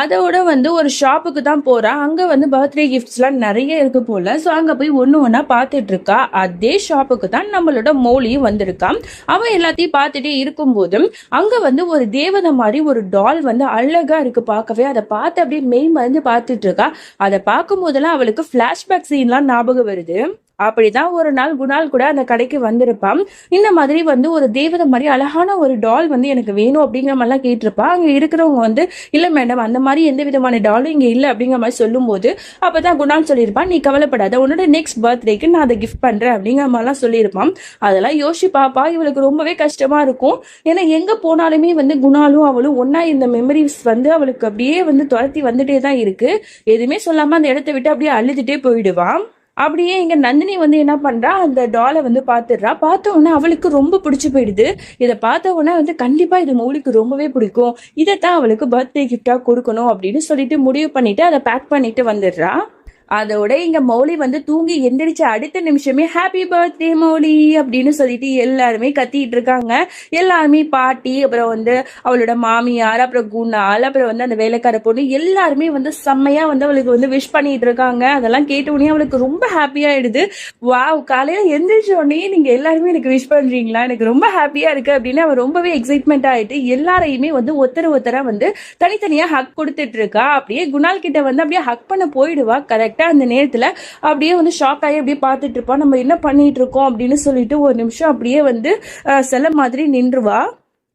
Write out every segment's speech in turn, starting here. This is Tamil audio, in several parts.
அதோட வந்து ஒரு ஷாப்புக்கு தான் போறா. அங்க வந்து பர்த்டே கிஃப்ட்ஸ்லாம் நிறைய இருக்குது போல. ஸோ அங்க போய் ஒன்று ஒன்றா பார்த்துட்டு இருக்கா. அதே ஷாப்புக்கு தான் நம்மளோட மோலியும் வந்திருக்கான் அவன் எல்லாத்தையும் பார்த்துட்டே இருக்கும்போதும் அங்க வந்து ஒரு தேவதை மாதிரி ஒரு டால் வந்து அழகா இருக்கு பார்க்கவே. அதை பார்த்து அப்படியே மெய் மறந்து பார்த்துட்டு இருக்கா. அதை பார்க்கும் போதெல்லாம் அவளுக்கு ஃபிளாஷ்பேக் சீன்லாம் ஞாபகம் வருது. அப்படிதான் ஒரு நாள் குணால் கூட அந்த கடைக்கு வந்திருப்பான். இந்த மாதிரி வந்து ஒரு தேவதை மாதிரி அழகான ஒரு டால் வந்து எனக்கு வேணும் அப்படிங்கிற மாதிரிலாம் கேட்டிருப்பா. அங்கே இருக்கிறவங்க வந்து இல்லை மேடம் அந்த மாதிரி எந்த விதமான டாலும் இங்கே இல்லை அப்படிங்கிற மாதிரி சொல்லும்போது அப்போ தான் குணால் சொல்லியிருப்பான் நீ கவலைப்படாத உன்னோட நெக்ஸ்ட் பர்த்டேக்கு நான் அதை கிஃப்ட் பண்ணுறேன் அப்படிங்கிற மாதிரிலாம் சொல்லியிருப்பான். அதெல்லாம் யோசிச்சு பாப்பா இவளுக்கு ரொம்பவே கஷ்டமாக இருக்கும். ஏன்னா எங்கே போனாலுமே வந்து குணாலும் அவளும் ஒன்றா இந்த மெமரிஸ் வந்து அவளுக்கு அப்படியே வந்து துரத்தி வந்துட்டே தான் இருக்குது எதுவுமே சொல்லாமல் அந்த இடத்த விட்டு அப்படியே அழுதுட்டே போயிடுவான். அப்படியே இங்க நந்தினி வந்து என்ன பண்றா? அந்த டாலை வந்து பாத்துடுறா. பார்த்த உடனே அவளுக்கு ரொம்ப பிடிச்சு போயிடுது. இதை பார்த்த உடனே வந்து கண்டிப்பா இது மௌலிக்கு ரொம்பவே பிடிக்கும். இதைத்தான் அவளுக்கு பர்த்டே கிஃப்டா கொடுக்கணும் அப்படின்னு சொல்லிட்டு முடிவு பண்ணிட்டு அதை பேக் பண்ணிட்டு வந்துடுறா. அதோட இங்க மௌலி வந்து தூங்கி எந்திரிச்ச அடுத்த நிமிஷமே ஹாப்பி பர்த்டே மௌலி அப்படின்னு சொல்லிட்டு எல்லாருமே கத்திட்டு இருக்காங்க. எல்லாருமே பாட்டி அப்புறம் வந்து அவளோட மாமியார் அப்புறம் குணால் அப்புறம் வந்து அந்த வேலைக்கார பொண்ணு எல்லாருமே வந்து செம்மையா வந்து அவளுக்கு வந்து விஷ் பண்ணிட்டு இருக்காங்க. அதெல்லாம் கேட்ட உடனே அவளுக்கு ரொம்ப ஹாப்பியாயிடுது வாவ் காலையில எந்திரிச்ச உடனே நீங்க எல்லாருமே எனக்கு விஷ் பண்றீங்களா? எனக்கு ரொம்ப ஹாப்பியா இருக்கு. அப்படின்னு அவ ரொம்பவே எக்ஸைட்மெண்ட் ஆயிட்டு எல்லாரையுமே வந்து ஒத்தர ஒத்தர வந்து தனித்தனியா ஹக் கொடுத்துட்டு இருக்கா. அப்படியே குணால் கிட்ட வந்து அப்படியே ஹக் பண்ண போயிடுவா. கரெக்ட் அந்த நேரத்தில் அப்படியே வந்து ஷாக் ஆகி அப்படியே பார்த்துட்டு இருப்பா நம்ம என்ன பண்ணிட்டு இருக்கோம் அப்படின்னு சொல்லிட்டு ஒரு நிமிஷம் அப்படியே வந்து அஹ், சில மாதிரி நின்றுவா.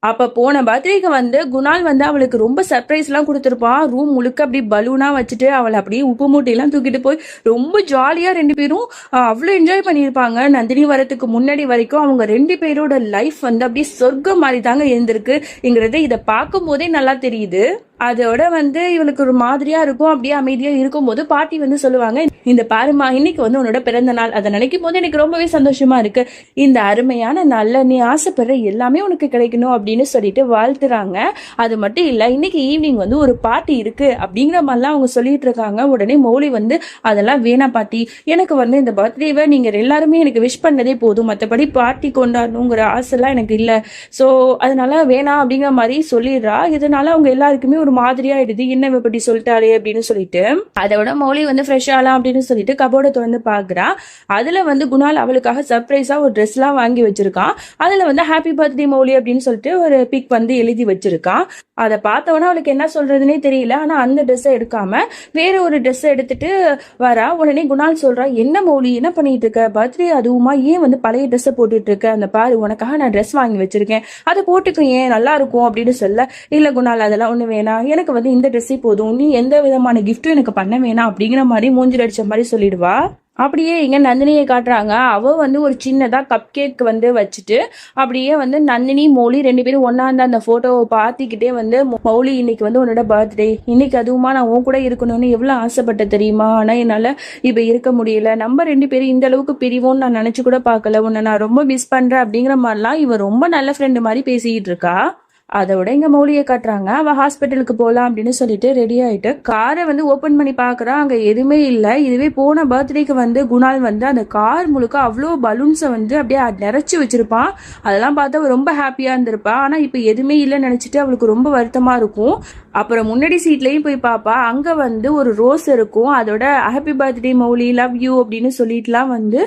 அப்போ போன பர்த்டேக்கு வந்து குணால் வந்து அவளுக்கு ரொம்ப சர்ப்ரைஸ்லாம் கொடுத்துருப்பான். ரூம் முழுக்க அப்படி பலூனாக வச்சுட்டு அவளை அப்படியே உப்பு மூட்டையெல்லாம் தூக்கிட்டு போய் ரொம்ப ஜாலியாக ரெண்டு பேரும் அவ்வளோ என்ஜாய் பண்ணியிருப்பாங்க. நந்தினி வரத்துக்கு முன்னாடி வரைக்கும் அவங்க ரெண்டு பேரோட லைஃப் வந்து அப்படியே சொர்க்கம் மாதிரி தாங்க இருந்திருக்குங்கிறது இதை பார்க்கும் போதே நல்லா தெரியுது. அதோட வந்து இவளுக்கு ஒரு மாதிரியா இருக்கும் அப்படியே அமைதியா இருக்கும்போது பாட்டி வந்து சொல்லுவாங்க இந்த பாருமா இன்னைக்கு வந்து உன்னோட பிறந்த நாள். அதை நினைக்கும் போது எனக்கு ரொம்பவே சந்தோஷமா இருக்கு. இந்த அருமையான நல்ல நீ ஆசைப்படுற எல்லாமே உனக்கு கிடைக்கணும் அப்படின்னு சொல்லிட்டு வாழ்த்துறாங்க. அது மட்டும் இல்ல இன்னைக்கு ஈவினிங் வந்து ஒரு பாட்டி இருக்கு அப்படிங்கிற மாதிரிலாம் அவங்க சொல்லிட்டு இருக்காங்க. உடனே மௌலி வந்து அதெல்லாம் வேணா பாட்டி. எனக்கு வந்து இந்த பர்த்டேவை நீங்க எல்லாருமே எனக்கு விஷ் பண்ணதே போதும். மற்றபடி பார்ட்டி கொண்டாடணுங்கிற ஆசைலாம் எனக்கு இல்லை. ஸோ அதனால வேணாம் அப்படிங்கிற மாதிரி சொல்லிடுறா. இதனால அவங்க எல்லாருக்குமே ஒரு மாதிரியா ஆயிடுது என்ன இப்படி சொல்லிட்டாளே அப்படின்னு சொல்லிட்டு அதோட மௌலி வந்து ஃப்ரெஷ் ஆகலாம் அப்படின்னு சொல்லிட்டு கபோர்டை திறந்து பாக்குறா அதுல வந்து குணால் அவளுக்காக சர்ப்ரைஸா ஒரு ட்ரெஸ் எல்லாம் வாங்கி வச்சிருக்கான் அதுல வந்து ஹாப்பி பர்த்டே மௌலி அப்படின்னு சொல்லிட்டு ஒரு பிக் வந்து எழுதி வச்சிருக்கான் அதை பார்த்தவொன்னே அவளுக்கு என்ன சொல்றதுனே தெரியல. ஆனா அந்த ட்ரெஸ்ஸை எடுக்காம வேற ஒரு ட்ரெஸ் எடுத்துட்டு வரா. உடனே குணால் சொல்றா என்ன மௌலி என்ன பண்ணிட்டு இருக்க? பர்த்டே அதுவுமா ஏன் வந்து பழைய ட்ரெஸ்ஸை போட்டுட்டு இருக்க? அந்த பாரு உனக்காக நான் ட்ரெஸ் வாங்கி வச்சிருக்கேன். அதை போட்டுக்கும் ஏன் நல்லா இருக்கும்? அப்படின்னு சொல்ல இல்ல குணால் அதெல்லாம் ஒண்ணு வேணாம். எனக்கு வந்து இந்த ட்ரெஸ்ஸே போதும். நீ எந்த விதமான கிஃப்ட்டும் எனக்கு பண்ண வேணாம் அப்படிங்கிற மாதிரி மூஞ்சில் அடிச்ச மாதிரி சொல்லிடுவா. அப்படியே இங்க நந்தினியை காட்டுறாங்க. அவ வந்து ஒரு சின்னதா கப் கேக் வந்து வச்சுட்டு அப்படியே வந்து நந்தினி மௌலி ரெண்டு பேரும் ஒன்னா இருந்த அந்த போட்டோவை பார்த்துக்கிட்டே வந்து மௌலி இன்னைக்கு வந்து உன்னோட பர்த்டே இன்னைக்கு அதுவுமா நான் உன் கூட இருக்கணும்னு எவ்வளவு ஆசைப்பட்ட தெரியுமா? ஆனா என்னால இப்ப இருக்க முடியல. நம்ம ரெண்டு பேரும் இந்த அளவுக்கு பிரிவோம்னு நான் நினைச்சு கூட பார்க்கல. உன்னை நான் ரொம்ப மிஸ் பண்றேன். அப்படிங்கிற மாதிரிலாம் இவ ரொம்ப நல்ல ஃப்ரெண்டு மாதிரி பேசிக்கிட்டு இருக்கா. அதோட இங்க மௌலியை காட்டுறாங்க. அவ ஹாஸ்பிட்டலுக்கு போகலாம் அப்படின்னு சொல்லிட்டு ரெடி ஆயிட்டு காரை வந்து ஓபன் பண்ணி பாக்குறா. அங்க எதுவுமே இல்லை. இதுவே போன பர்த்டேக்கு வந்து குணால் வந்து அந்த கார் முழுக்க அவ்வளோ பலூன்ஸை வந்து அப்படியே நிறைச்சு வச்சிருப்பான் அதெல்லாம் பார்த்து அவள் ரொம்ப ஹாப்பியா இருந்திருப்பா. ஆனா இப்போ எதுவுமே இல்லைன்னு நினைச்சிட்டு அவளுக்கு ரொம்ப வருத்தமா இருக்கும். அப்புறம் முன்னாடி சீட்லயும் போய் பாப்பா. அங்க வந்து ஒரு ரோஸ் இருக்கும். அதோட happy birthday Mouli. Love you அப்படின்னு சொல்லிட்டுலாம் வந்து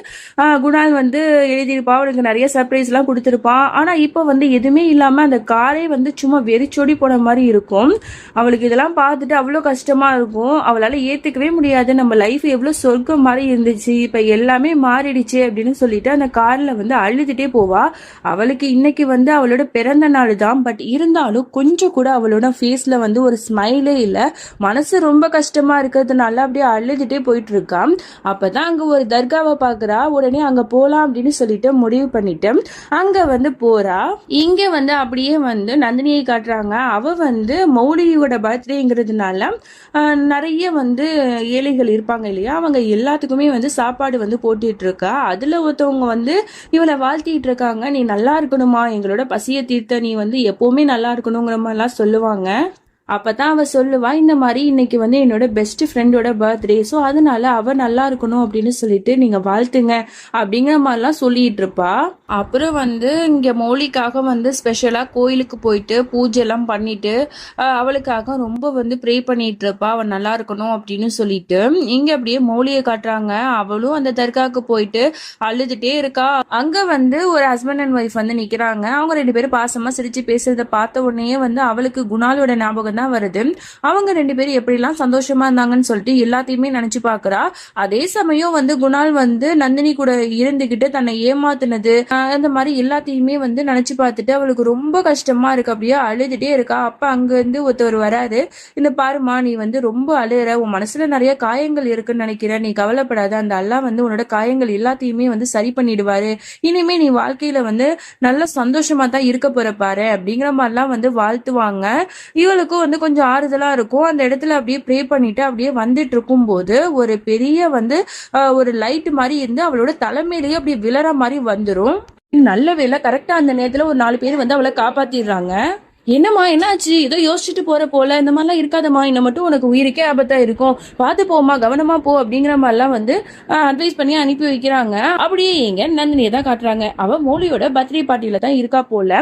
குணால் வந்து எழுதியிருப்பா. அவளுக்கு நிறைய சர்ப்ரைஸ் எல்லாம் கொடுத்துருப்பான் ஆனா இப்போ வந்து எதுவுமே இல்லாம அந்த காரே வந்து சும்மா வெறிச்சோடி போன மாதிரி இருக்கும். அவளுக்கு இதெல்லாம் பார்த்துட்டு அவ்வளோ கஷ்டமா இருக்கும். அவளால ஏத்துக்கவே முடியாது. நம்ம லைஃப் எவ்வளோ சொர்க்கம் மாதிரி இருந்துச்சு. இப்ப எல்லாமே மாறிடுச்சு அப்படின்னு சொல்லிட்டு அந்த கார்ல வந்து அழுதுட்டே போவா. அவளுக்கு இன்னைக்கு வந்து அவளோட பிறந்த நாள் தான். பட் இருந்தாலும் கொஞ்சம் கூட அவளோட ஃபேஸ்ல வந்து ஒரு ஸ்மைலே இல்லை. மனசு ரொம்ப கஷ்டமா இருக்கிறதுனால அப்படியே அழுதுட்டே போயிட்டு அப்போ அப்பதான் அங்க ஒரு தர்காவை பாக்குறா உடனே அங்க போலாம் அப்படின்னு சொல்லிட்டு முடிவு பண்ணிட்டு அங்க வந்து போறா. இங்க வந்து அப்படியே வந்து நந்தினியை காட்டுறாங்க. அவ வந்து மௌலியோட பர்த்டேங்கிறதுனால நிறைய வந்து ஏழைகள் இருப்பாங்க இல்லையா? அவங்க எல்லாத்துக்குமே வந்து சாப்பாடு வந்து போட்டுட்டு இருக்கா அதுல ஒருத்தவங்க வந்து இவளை வாழ்த்திட்டு இருக்காங்க நீ நல்லா இருக்கணுமா? எங்களோட பசியை தீர்த்த நீ வந்து எப்பவுமே நல்லா இருக்கணுங்கிற மாதிரிலாம் சொல்லுவாங்க. அப்பதான் அவ சொல்லுவா இந்த மாதிரி இன்னைக்கு வந்து என்னோட பெஸ்ட் ஃப்ரெண்டோட பர்த்டே ஸோ அதனால அவ நல்லா இருக்கணும் அப்படின்னு சொல்லிட்டு நீங்க வாழ்த்துங்க அப்படிங்கிற மாதிரிலாம் சொல்லிட்டு இருப்பா. அப்புறம் வந்து இங்க மௌலிக்காக வந்து ஸ்பெஷலா கோயிலுக்கு போயிட்டு பூஜை எல்லாம் பண்ணிட்டு அவளுக்காக ரொம்ப வந்து ப்ரே பண்ணிட்டு இருப்பா அவன் நல்லா இருக்கணும் அப்படின்னு சொல்லிட்டு. இங்க அப்படியே மௌலியை காட்டுறாங்க. அவளும் அந்த தர்காவுக்கு போயிட்டு அழுதுட்டே இருக்கா. அங்க வந்து ஒரு ஹஸ்பண்ட் அண்ட் ஒய்ஃப் வந்து நிக்கிறாங்க. அவங்க ரெண்டு பேரும் பாசமா சிரிச்சு பேசுறத பார்த்த உடனே வந்து அவளுக்கு குணாலோட ஞாபகம் தான் வருது. அவங்க ரெண்டு பேரும் எப்படிலாம் சந்தோஷமா இருந்தாங்கன்னு சொல்லிட்டு எல்லாத்தையுமே நினைச்சு பாக்குறா. அதே சமயம் வந்து குணால் வந்து நந்தினி கூட இருந்துகிட்டு தன்னை ஏமாத்துனது அந்த மாதிரி எல்லாத்தையுமே வந்து நினைச்சு பார்த்துட்டு அவளுக்கு ரொம்ப கஷ்டமா இருக்கு. அப்படியே அழுதுட்டே இருக்கா. அப்ப அங்க இருந்து ஒருத்தவர் வராரு. இந்த பாருமா நீ வந்து ரொம்ப அழுற. உன் மனசுல நிறைய காயங்கள் இருக்குன்னு நினைக்கிற நீ கவலைப்படாத. அந்த அல்லா வந்து உன்னோட காயங்கள் எல்லாத்தையுமே வந்து சரி பண்ணிடுவாரு. இனிமே நீ வாழ்க்கையில வந்து நல்ல சந்தோஷமா தான் இருக்க போற பாரு. அப்படிங்கிற மாதிரிலாம் வந்து வாழ்த்துவாங்க. இவளுக்கும் வந்து கொஞ்சம் ஆறுதலா இருக்கும். அந்த இடத்துல அப்படியே ப்ரே பண்ணிட்டு அப்படியே வந்துட்டு இருக்கும்போது ஒரு பெரிய வந்து ஒரு லைட் மாதிரி இருந்து அவளோட தலைமையிலேயே அப்படியே விழற மாதிரி வந்துடும் நல்ல வேலை கரெக்டா அந்த நேரத்துல ஒரு நாலு பேர் வந்து அவளை காப்பாத்திடுறாங்க. என்னம்மா என்னாச்சு? ஏதோ யோசிச்சுட்டு போற போல. இந்த மாதிரிலாம் இருக்காதம்மா. இன்னும் மட்டும் உனக்கு உயிருக்கே ஆபத்தா இருக்கும். பார்த்து போமா கவனமா போ அப்படிங்கிற மாதிரிலாம் வந்து அட்வைஸ் பண்ணி அனுப்பி வைக்கிறாங்க. அப்படியே எங்க நந்தினியை தான் காட்டுறாங்க. அவ மௌலியோட பர்த்டே பார்ட்டியில தான் இருக்கா போல.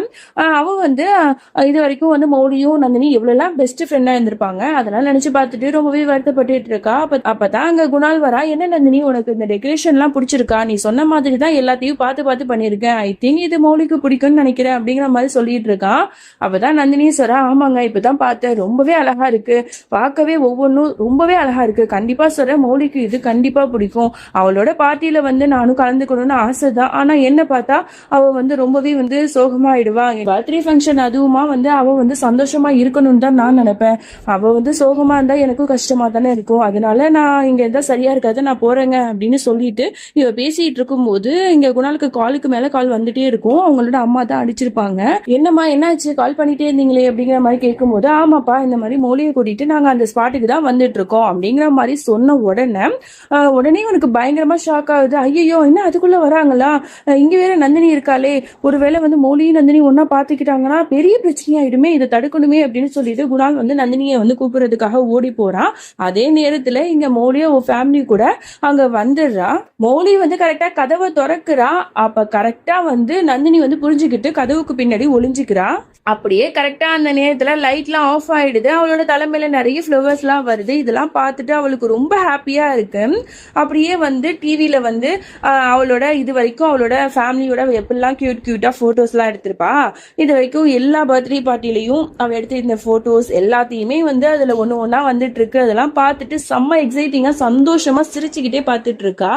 அவ வந்து இது வரைக்கும் வந்து மௌலியும் நந்தினி எவ்வளவுலாம் பெஸ்ட் ஃப்ரெண்டா இருந்திருப்பாங்க. அதெல்லாம் நினைச்சு பார்த்துட்டு ரொம்பவே வருத்தப்பட்டுட்டு இருக்கா. அப்ப அப்பதான் அங்க குணால் வரா என்ன நந்தினி உனக்கு இந்த டெக்கரேஷன் எல்லாம் பிடிச்சிருக்கா? நீ சொன்ன மாதிரி தான் எல்லாத்தையும் பார்த்து பார்த்து பண்ணியிருக்கேன். ஐ திங்க் இது மௌலிக்கு பிடிக்கும்னு நினைக்கிறேன். அப்படிங்கிற மாதிரி சொல்லிட்டு இருக்கான் அவதான் நந்தினி சொல்றா ஆமாங்க இப்பதான் பார்த்தேன். ரொம்பவே அழகா இருக்கு. பார்க்கவே ஒவ்வொன்றும் ரொம்பவே அழகா இருக்கு. கண்டிப்பா சொல்றேன் மௌலிக்கு இது கண்டிப்பா பிடிக்கும். அவளோட பார்ட்டியில வந்து நானும் கலந்துக்கணும்னு ஆசை தான் ஆனா என்ன பார்த்தா அவ வந்து ரொம்பவே வந்து சோகமாயிடுவா. பர்த்டே ஃபங்க்ஷன் அதுவுமா வந்து அவ வந்து சந்தோஷமா இருக்கணும்னு தான் நான் நினைப்பேன். அவ வந்து சோகமா இருந்தா எனக்கும் கஷ்டமா தானே இருக்கும். அதனால நான் இங்க இருந்தா சரியா இருக்காது நான் போறேங்க அப்படின்னு சொல்லிட்டு இவ பேசிட்டு இருக்கும்போது இங்க குணாலுக்கு காலுக்கு மேல கால் வந்துட்டே இருக்கும். அவங்களோட அம்மா தான் அடிச்சிருப்பாங்க. என்னம்மா என்னாச்சு? கால் பண்ணிட்டே இருந்தீங்களே அப்படிங்கிற மாதிரி கேட்கும்போது ஆமாப்பா இந்த மாதிரி மொழியை கூட்டிட்டு நாங்க அந்த ஸ்பாட்டுக்கு தான் வந்துட்டு இருக்கோம் அப்படிங்கிற மாதிரி சொன்ன உடனே உடனே உனக்கு பயங்கரமா ஷாக் ஆகுது. ஐயோ என்ன அதுக்குள்ள வராங்களா? இங்க வேற நந்தினி இருக்காளே. ஒருவேளை வந்து மௌலியும் நந்தினி ஒன்னா பாத்துக்கிட்டாங்கன்னா பெரிய பிரச்சனையாயிடுமே இதை தடுக்கணுமே அப்படின்னு சொல்லிட்டு குணால் வந்து நந்தினியை வந்து கூப்பிடுறதுக்காக ஓடி போறான் அதே நேரத்துல இங்க மௌலியோ ஃபேமிலி கூட அங்க வந்துடுறா. மௌலி வந்து கரெக்டா கதவை திறக்கிறா. அப்ப கரெக்டா வந்து நந்தினி வந்து புரிஞ்சுக்கிட்டு கதவுக்கு பின்னாடி ஒளிஞ்சுக்கிறா. அப்படியே கரெக்டாக அந்த நேரத்தில் லைட்லாம் ஆஃப் ஆகிடுது அவளோட தலைமையில் நிறைய ஃப்ளவர்ஸ்லாம் வருது. இதெல்லாம் பார்த்துட்டு அவளுக்கு ரொம்ப ஹாப்பியாக இருக்கு. அப்படியே வந்து டிவியில் வந்து அவளோட இது வரைக்கும் அவளோட ஃபேமிலியோட எப்படிலாம் க்யூட் க்யூட்டாக ஃபோட்டோஸ்லாம் எடுத்திருப்பா? இது வரைக்கும் எல்லா பர்த்டே பார்ட்டிலையும் அவள் எடுத்திருந்த ஃபோட்டோஸ் எல்லாத்தையுமே வந்து அதில் ஒன்று ஒன்றா வந்துட்டுருக்கு அதெல்லாம் பார்த்துட்டு செம்ம எக்ஸைட்டிங்காக சந்தோஷமாக சிரிச்சுக்கிட்டே பார்த்துட்டு இருக்கா.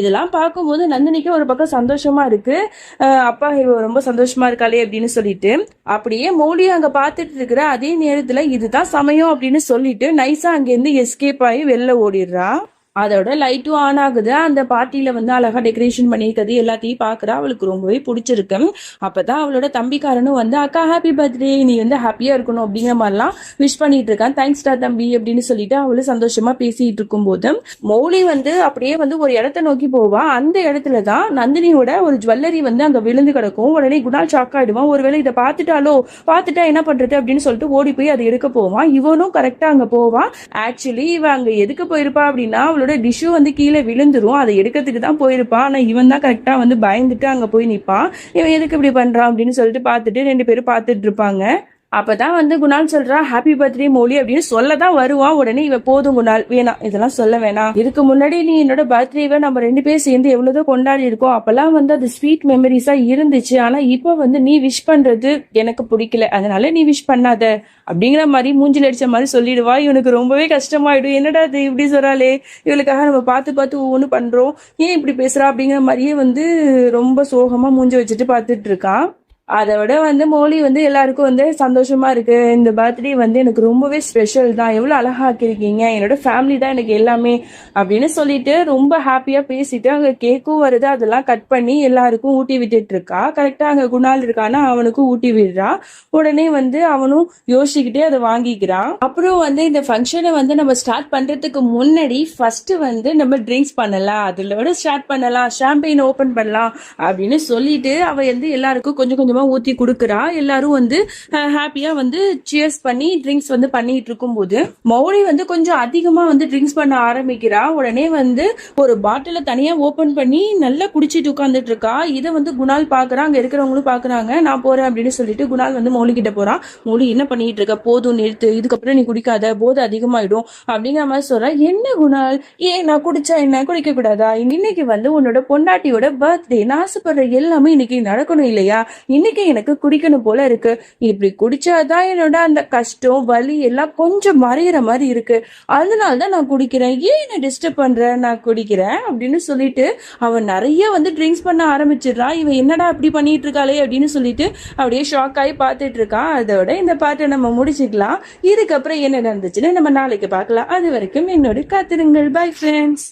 இதெல்லாம் பார்க்கும்போது நந்தினிக்கு ஒரு பக்கம் சந்தோஷமாக இருக்குது அப்பா இவ ரொம்ப சந்தோஷமாக இருக்காளே அப்படின்னு சொல்லிட்டு அப்படியே மோல் அங்க பார்த்துட்டு இருக்கிற அதே நேரத்துல இதுதான் சமயம் அப்படின்னு சொல்லிட்டு நைஸா அங்கேருந்து எஸ்கேப் ஆகி வெளில ஓடிடுறா. அதோட லைட்டும் ஆன் ஆகுது. அந்த பார்ட்டியில வந்து அழகா டெக்கரேஷன் பண்ணியிருக்கிறது எல்லாத்தையும் பார்க்குறா. அவளுக்கு ரொம்பவே பிடிச்சிருக்கு. அப்பதான் அவளோட தம்பிக்காரனும் வந்து அக்கா ஹாப்பி பர்த்டே நீ வந்து ஹாப்பியா இருக்கணும் அப்படிங்கிற மாதிரிலாம் விஷ் பண்ணிட்டு இருக்கான். தேங்க்ஸ் டா தம்பி அப்படின்னு சொல்லிட்டு அவளும் சந்தோஷமா பேசிட்டு இருக்கும்போது மௌலி வந்து அப்படியே வந்து ஒரு இடத்த நோக்கி போவா. அந்த இடத்துல தான் நந்தினியோட ஒரு ஜுவல்லரி வந்து அங்க விழுந்து கிடக்கும். உடனே குணால் ஷாக் ஆயிடுவான் ஒருவேளை இதை பார்த்துட்டாலோ பார்த்துட்டா என்ன பண்றது அப்படின்னு சொல்லிட்டு ஓடி போய் அதை எடுக்க போவான் இவனும் கரெக்டா அங்க போவான் ஆக்சுவலி இவன் அங்க எதுக்கு போயிருப்பா அப்படின்னா அவளோட டிஷ்ஷு வந்து கீழே விழுந்துரும். அதை எடுக்கிறதுக்கு தான் போயிருப்பான் ஆனால் இவன் தான் கரெக்டாக வந்து பயந்துட்டு அங்கே போய் நிற்பான் இவன் எதுக்கு இப்படி பண்ணுறான் அப்படின்னு சொல்லிட்டு பார்த்துட்டு ரெண்டு பேரும் பார்த்துட்டு இருப்பாங்க. அப்பதான் வந்து குணால் சொல்றா ஹாப்பி பர்த்டே மோலி அப்படின்னு சொல்ல தான் வருவான் உடனே. இவ போதும் குணால் வேணாம் இதெல்லாம் சொல்ல வேணாம். இதுக்கு முன்னாடி நீ என்னோட பர்த்டேவை நம்ம ரெண்டு பேரும் சேர்ந்து எவ்வளவுதோ கொண்டாடி இருக்கோம் அப்பெல்லாம் வந்து அது ஸ்வீட் மெமரிஸா இருந்துச்சு. ஆனா இப்போ வந்து நீ விஷ் பண்றது எனக்கு பிடிக்கல. அதனால நீ விஷ் பண்ணாத. அப்படிங்கிற மாதிரி மூஞ்சில் அடிச்ச மாதிரி சொல்லிடுவா. இவனுக்கு ரொம்பவே கஷ்டமாயிடும். என்னடா இது இப்படி சொல்றாளே? இவளுக்காக நம்ம பார்த்து பார்த்து ஒவ்வொன்று பண்றோம். ஏன் இப்படி பேசுறா? அப்படிங்கிற மாதிரியே வந்து ரொம்ப சோகமா மூஞ்சி வச்சுட்டு பார்த்துட்டு இருக்கான் அதை விட வந்து மோலி வந்து எல்லாருக்கும் வந்து சந்தோஷமா இருக்கு. இந்த பர்த்டே வந்து எனக்கு ரொம்பவே ஸ்பெஷல் தான். எவ்வளோ அழகா ஆக்கியிருக்கீங்க என்னோட ஃபேமிலி தான் எனக்கு எல்லாமே அப்படின்னு சொல்லிட்டு ரொம்ப ஹாப்பியா பேசிட்டு அங்க கேக்கும் வருது. அதெல்லாம் கட் பண்ணி எல்லாருக்கும் ஊட்டி விட்டுட்டு இருக்கா. கரெக்டா அங்க குணால் இருக்கானா அவனுக்கும் ஊட்டி விடுறா. உடனே வந்து அவனும் யோசிச்சுக்கிட்டே அதை வாங்கிக்கிறான். அப்புறம் வந்து இந்த ஃபங்க்ஷனை வந்து நம்ம ஸ்டார்ட் பண்றதுக்கு முன்னாடி ஃபர்ஸ்ட் வந்து நம்ம ட்ரிங்க்ஸ் பண்ணலாம். அதோட ஸ்டார்ட் பண்ணலாம். ஷாம்பெயின் ஓபன் பண்ணலாம் அப்படின்னு சொல்லிட்டு அவ வந்து எல்லாருக்கும் கொஞ்சம் கொஞ்சம் ஊத்தி கொடுக்குறா. எல்லாரும் வந்து ஹாப்பியா வந்து சியர்ஸ் பண்ணி ட்ரிங்க்ஸ் வந்து பண்ணிட்டு இருக்கும் போது மௌலி வந்து கொஞ்சம் அதிகமா வந்து ட்ரிங்க்ஸ் பண்ண ஆரம்பிக்கிறா. உடனே வந்து ஒரு பாட்டில தனியா ஓபன் பண்ணி நல்லா குடிச்சிட்டு உட்காந்துட்டு இருக்கா. இதை வந்து குணால் பாக்குறா. அங்க இருக்கிறவங்களும் பாக்குறாங்க. நான் போறேன் அப்படின்னு சொல்லிட்டு குணால் வந்து மௌலி கிட்ட போறான் மௌலி என்ன பண்ணிட்டு இருக்க? போதும் நிறுத்து. இதுக்கப்புறம் நீ குடிக்காத. போது அதிகமாயிடும். அப்படிங்கிற மாதிரி சொல்ற. என்ன குணால்? ஏன் நான் குடிச்சா என்ன? குடிக்க கூடாதா? இன்னைக்கு வந்து உன்னோட பொண்டாட்டியோட பர்த்டே நான் ஆசைப்படுற எல்லாமே இன்னைக்கு நடக்கணும் இல்லையா? இன்னைக்கு எனக்கு குடிக்கணும் போல இருக்கு? இப்படி குடிச்சாதான் என்னோட அந்த கஷ்டம் வலி எல்லாம் கொஞ்சம் மறையிற மாதிரி இருக்கு. அதனால தான் நான் குடிக்கிறேன். ஏன் என்ன டிஸ்டர்ப் பண்ற? நான் குடிக்கிறேன் அப்படின்னு சொல்லிட்டு அவன் நிறைய வந்து ட்ரிங்க்ஸ் பண்ண ஆரம்பிச்சிடுறான். இவன் என்னடா இப்படி பண்ணிட்டு இருக்காளே அப்படின்னு சொல்லிட்டு அப்படியே ஷாக் ஆகி பார்த்துட்டு இருக்கான். அதோட இந்த பாட்டை நம்ம முடிச்சுக்கலாம். இதுக்கப்புறம் என்ன நடந்துச்சுன்னு நம்ம நாளைக்கு பார்க்கலாம். அது வரைக்கும் என்னோட காத்திருங்கள். Bye friends